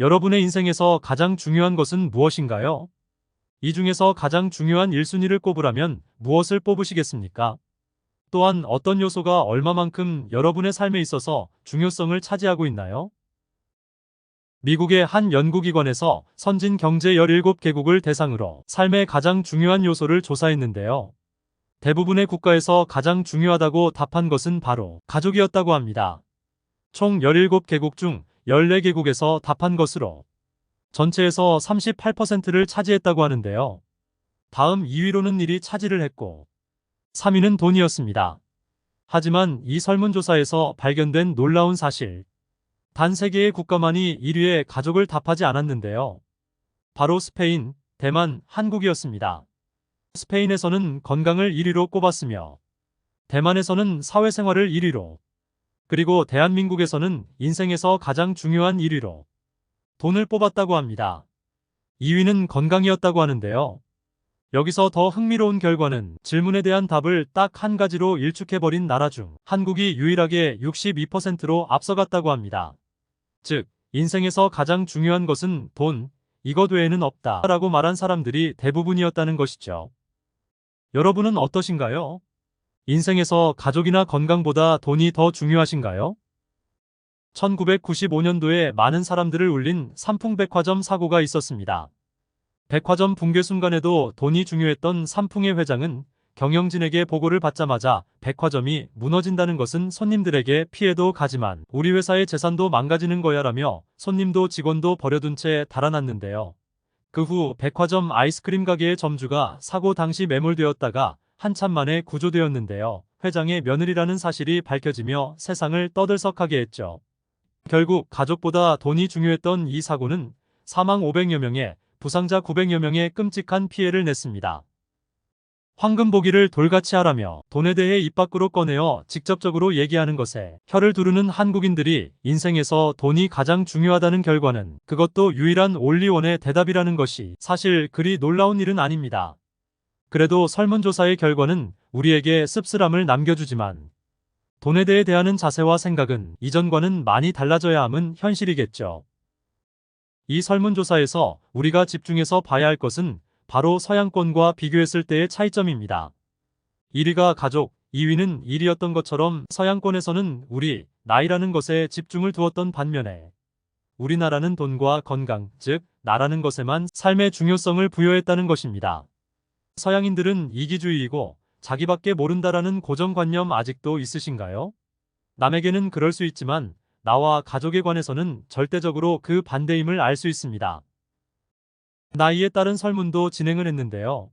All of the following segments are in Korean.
여러분의 인생에서 가장 중요한 것은 무엇인가요? 이 중에서 가장 중요한 1순위를 꼽으라면 무엇을 뽑으시겠습니까? 또한 어떤 요소가 얼마만큼 여러분의 삶에 있어서 중요성을 차지하고 있나요? 미국의 한 연구기관에서 선진 경제 17개국을 대상으로 삶의 가장 중요한 요소를 조사했는데요. 대부분의 국가에서 가장 중요하다고 답한 것은 바로 가족이었다고 합니다. 총 17개국 중 14개국에서 답한 것으로 전체에서 38%를 차지했다고 하는데요. 다음 2위로는 일이 차지를 했고 3위는 돈이었습니다. 하지만 이 설문조사에서 발견된 놀라운 사실. 단 3개의 국가만이 1위에 가족을 답하지 않았는데요. 바로 스페인, 대만, 한국이었습니다. 스페인에서는 건강을 1위로 꼽았으며 대만에서는 사회생활을 1위로 그리고 대한민국에서는 인생에서 가장 중요한 1위로 돈을 뽑았다고 합니다. 2위는 건강이었다고 하는데요. 여기서 더 흥미로운 결과는 질문에 대한 답을 딱 한 가지로 일축해버린 나라 중 한국이 유일하게 62%로 앞서갔다고 합니다. 즉, 인생에서 가장 중요한 것은 돈, 이것 외에는 없다 라고 말한 사람들이 대부분이었다는 것이죠. 여러분은 어떠신가요? 인생에서 가족이나 건강보다 돈이 더 중요하신가요? 1995년도에 많은 사람들을 울린 삼풍백화점 사고가 있었습니다. 백화점 붕괴 순간에도 돈이 중요했던 삼풍의 회장은 경영진에게 보고를 받자마자 백화점이 무너진다는 것은 손님들에게 피해도 가지만 우리 회사의 재산도 망가지는 거야 라며 손님도 직원도 버려둔 채 달아났는데요. 그 후 백화점 아이스크림 가게의 점주가 사고 당시 매몰되었다가 한참 만에 구조되었는데요. 회장의 며느리라는 사실이 밝혀지며 세상을 떠들썩하게 했죠. 결국 가족보다 돈이 중요했던 이 사고는 사망 500여 명에 부상자 900여 명의 끔찍한 피해를 냈습니다. 황금 보기를 돌같이 하라며 돈에 대해 입 밖으로 꺼내어 직접적으로 얘기하는 것에 혀를 두르는 한국인들이 인생에서 돈이 가장 중요하다는 결과는 그것도 유일한 올리원의 대답이라는 것이 사실 그리 놀라운 일은 아닙니다. 그래도 설문조사의 결과는 우리에게 씁쓸함을 남겨주지만 돈에 대해 대하는 자세와 생각은 이전과는 많이 달라져야 함은 현실이겠죠. 이 설문조사에서 우리가 집중해서 봐야 할 것은 바로 서양권과 비교했을 때의 차이점입니다. 1위가 가족, 2위는 일이었던 것처럼 서양권에서는 우리, 나이라는 것에 집중을 두었던 반면에 우리나라는 돈과 건강, 즉, 나라는 것에만 삶의 중요성을 부여했다는 것입니다. 서양인들은 이기주의이고 자기밖에 모른다라는 고정관념 아직도 있으신가요? 남에게는 그럴 수 있지만 나와 가족에 관해서는 절대적으로 그 반대임을 알 수 있습니다. 나이에 따른 설문도 진행을 했는데요.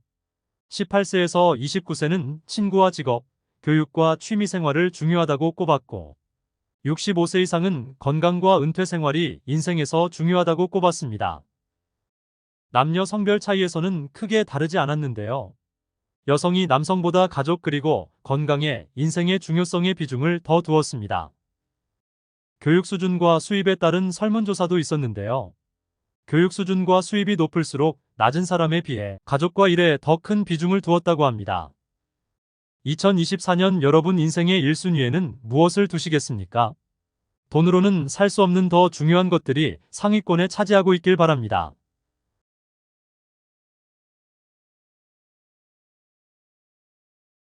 18세에서 29세는 친구와 직업, 교육과 취미 생활을 중요하다고 꼽았고 65세 이상은 건강과 은퇴 생활이 인생에서 중요하다고 꼽았습니다. 남녀 성별 차이에서는 크게 다르지 않았는데요. 여성이 남성보다 가족 그리고 건강에 인생의 중요성의 비중을 더 두었습니다. 교육 수준과 수입에 따른 설문조사도 있었는데요. 교육 수준과 수입이 높을수록 낮은 사람에 비해 가족과 일에 더 큰 비중을 두었다고 합니다. 2024년 여러분 인생의 1순위에는 무엇을 두시겠습니까? 돈으로는 살 수 없는 더 중요한 것들이 상위권에 차지하고 있길 바랍니다.